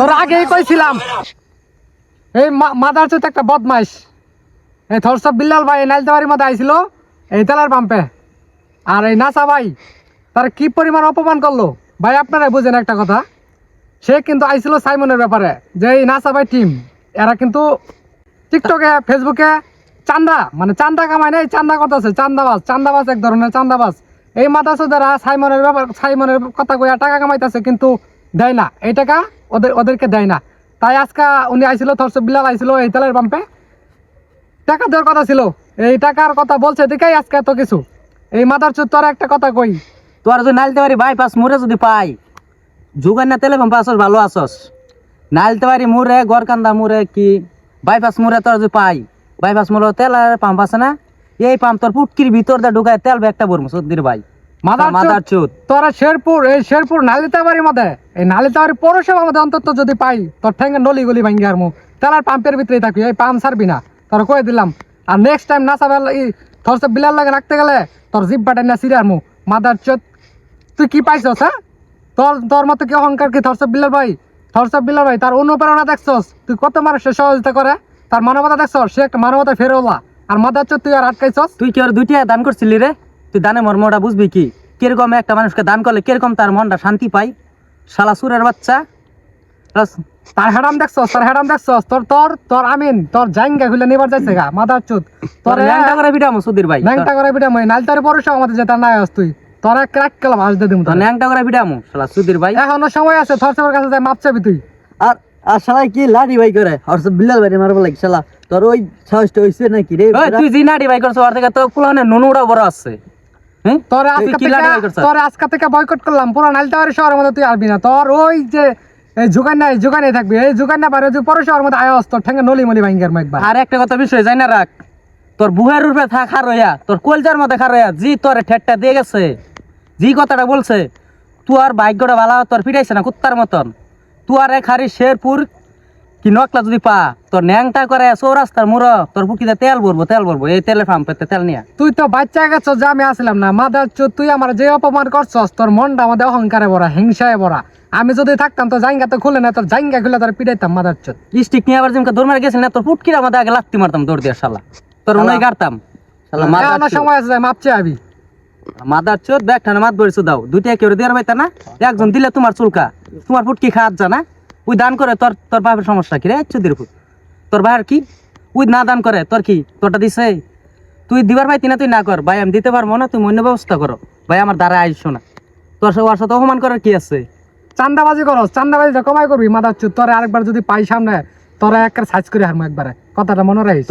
তোর আগেই কইছিলাম। এই মাদার চোত একটা বদমাইশ। এই থরসব বিল্লাল ভাই নাইলতাবাড়ির মধ্যে আইছিল এই তেলার পাম্পে আর এই নাসা ভাই তার কি পরিমাণ অপমান করল? ভাই আপনারা বুঝেন একটা কথা। সে কিন্তু আইছিল সাইমনের ব্যাপারে যে এই নাসা ভাই টিম এরা কিন্তু টিকটকে ফেসবুকে চান্দা মানে চান্দা কামায় নাই চান্দা করতেছে চান্দাবাস চান্দাবাস এক ধরনের চান্দাবাস এই মাদাসো দ্বারা সাইমনের ব্যাপার সাইমনের কথা কইয়া টাকা কামাইতেছে কিন্তু দেয় না। এই টাকা ওদের ওদেরকে দেয় না। তাই আজকে উনি আইছিল, থরসব বিলাল আইছিল এই তেলের পাম্পে। টাকা দেওয়ার কথা ছিল। এই টাকার কথা বলছে দেখেই আজকে এত কিছু। এই মাদার চুত তোর একটা কথা কই? তোর যদি নাইলতে পারি বাইপাস মুরে যদি পাই যুগান না তেলে পাম্প আসস, ভালো আসস। নাইলতে পারি মুরে গরকান্দা মুরে কি? বাইপাস মুরে তোর যদি পাই বাইপাস মুরে তেল আর পাম্প আছে না? এই পাম্প তোর পুটকির ভিতর দিয়ে ঢুকায় তেল একটা বরমু সদ্দির ভাই। তোরা শেরপুর এই শেরপুর নালিতাবাড়ির মধ্যে এই নালিতাবাড়ি পৌরসভা মধ্যে অন্তত যদি পাই তোর ঠেঙ্গে নলি গলি ভাঙ্গি আর পাম্পের থাকবি এই পাম্প ছাড়বি না। তোর কয়ে দিলাম আর নেক্সট টাইম নাচা বেলা তোর সব বিলার লাগে রাখতে গেলে তোর জিপ না সিরে আর মু মাদার চোদ তুই কি পাইছস হ্যাঁ? তোর তোর মতো কি অহংকার কি থরসব বিলার ভাই? থরসব বিলার ভাই তার অনুপ্রেরণা দেখছস? তুই কত মানুষের সহযোগিতা করে? তার মানবতা দেখছস? সে একটা মানবতা ফেরোলা। আর মাদার চোদ তুই আর আটকাইছস? তুই কি ওর দুইটা দান করছিলি রে? তুই দানে মর্মটা বুঝবি কি? কীরকম একটা মানুষকে দান করলে কীরকম তার মনটা শান্তি পাই শালা সুরের বাচ্চা। তার দেখছস তার দেখছস? তোর তোর তোর আমিন তোর জাইঙ্গা নিবার যাইছে গা মাদার চুত। তোর তোর ল্যাংটা করে সুধীর ভাই। ল্যাংটা করে বিটা মই নালতারি পরশা আমাদের যেটা নাই আস তুই। তোর এক ক্র্যাক কেলাম আজ দিম তোর ল্যাংটা করে বিডামো শালা সুধীর ভাই। এখনও সময় আছে থরসবের কাছে যাই মাপ চাবি তুই। আর আর শালা কি লাঠি ভাই করে? আর সব বিল্লাল ভাই মারবো লাগে শালা। তোর ওই সাহসটা হইছে নাকি রে? তুই জি নাডি ভাই করছ ওর থেকে তো নুনুড়া বড় আছে। তোর আজকে থেকে লাঠি ভাই করছ তোর আজকে থেকে বয়কট করলাম। পুরো নালতারি শহরের মধ্যে তুই আসবি না। তোর ওই যে এই জোগান নাই জোগানে থাকবি। এই জোগান না পারে তুই পরশহরের মধ্যে আয়স তোর ঠেঙ্গে নলি মলি ভাঙ্গের একবার। আর একটা কথা বিষয় জানি না রাখ। তোর বুহের রূপে থাক তোর কলজার মধ্যে জি তোর ঠেটটা দিয়ে গেছে। জি কথাটা বলছে। তুই আর ভাগ্যটা ভালো তোর ফিরাইছে না কুত্তার মতন। তুই আর এক হারি শেরপুর কি নকলা যদি পা? তোর ন্যাংটা করে চৌরাস্তার মুড়ো তোর পুকিতে তেল ভরবো তেল ভরবো এই তেলের ফার্ম পেতে তেল নিয়ে তুই তো বাচ্চা গেছস যে আমি আসলাম না। মাদার চোদ তুই আমার যে অপমান করছস তোর মনটা আমাদের অহংকারে ভরা হিংসায় ভরা। আমি যদি থাকতাম তো জাইঙ্গা তো খুলে না তোর জাইঙ্গা খুলে তোর পিটাইতাম মাদার চোদ। স্টিক নিয়ে আবার যেমন দৌড় মারে গেছিল না তোর পুটকির আমাদের আগে লাত্তি মারতাম দৌড় দিয়ে শালা। তোর উনাই গাড়তাম। শালা। সময় আছে যাই মাপছে আবি। মাদার চোদ ব্যাগ ঠানে মাত বড়ি দাও দুইটা কেউ দেওয়ার পাইতা না? একজন দিলে তোমার চুলকা তোমার ফুটকি খাওয়ার জানা ওই দান করে তোর তোর বাপের সমস্যা কি রে? চুদির তোর ভাইয়ের কি? ওই না দান করে, তোর কি? তোরটা দিছে? তুই দিবার ভাই তিনা তুই না কর। ভাই, আমি দিতে পারব না তুই অন্য ব্যবস্থা করো। ভাই, আমার দ্বারা আইসো না। তোর ওর সাথে অপমান করার কি আছে? চান্দাবাজি করো চান্দাবাজি কমাই করবি, মাদার তোরে আরেকবার যদি পাই সামনে, তোরা একবার সাইজ করে হারমো একবারে। কথাটা মনে রাখিস?